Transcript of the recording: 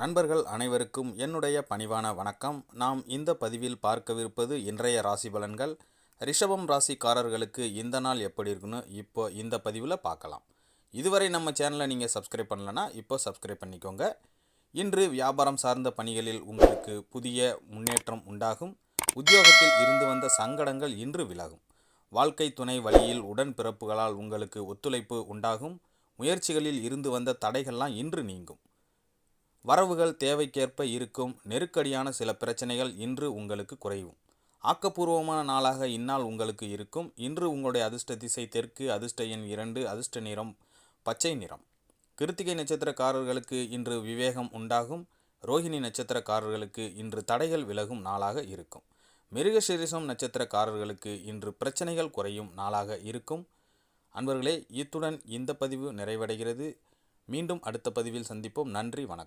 நண்பர்கள் அனைவருக்கும் என்னுடைய பணிவான வணக்கம். நாம் இந்த பதிவில் பார்க்கவிருப்பது இன்றைய ராசி பலன்கள். ரிஷபம் ராசிக்காரர்களுக்கு இந்த நாள் எப்படி இருக்குன்னு இப்போ இந்த பதிவில் பார்க்கலாம். இதுவரை நம்ம சேனலை நீங்கள் சப்ஸ்கிரைப் பண்ணலன்னா இப்போ சப்ஸ்கிரைப் பண்ணிக்கோங்க. இன்று வியாபாரம் சார்ந்த பணிகளில் உங்களுக்கு புதிய முன்னேற்றம் உண்டாகும். உத்தியோகத்தில் இருந்து வந்த சங்கடங்கள் இன்று விலகும். வாழ்க்கை துணை வழியில் உடன் பிறப்புகளால் உங்களுக்கு ஒத்துழைப்பு உண்டாகும். முயற்சிகளில் இருந்து வந்த தடைகள்லாம் இன்று நீங்கும். வரவுகள் தேவைக்கேற்ப இருக்கும். நெருக்கடியான சில பிரச்சனைகள் இன்று உங்களுக்கு குறையும். ஆக்கப்பூர்வமான நாளாக இந்நாள் உங்களுக்கு இருக்கும். இன்று உங்களுடைய அதிர்ஷ்ட திசை தெற்கு அதிர்ஷ்ட எண் இரண்டு அதிர்ஷ்ட நிறம் பச்சை நிறம். கிருத்திகை நட்சத்திரக்காரர்களுக்கு இன்று விவேகம் உண்டாகும். ரோஹிணி நட்சத்திரக்காரர்களுக்கு இன்று தடைகள் விலகும் நாளாக இருக்கும். மிருகசீரிசம் நட்சத்திரக்காரர்களுக்கு இன்று பிரச்சனைகள் குறையும் நாளாக இருக்கும். அன்பர்களே இத்துடன் இந்த பதிவு நிறைவடைகிறது. மீண்டும் அடுத்த பதிவில் சந்திப்போம். நன்றி வணக்கம்.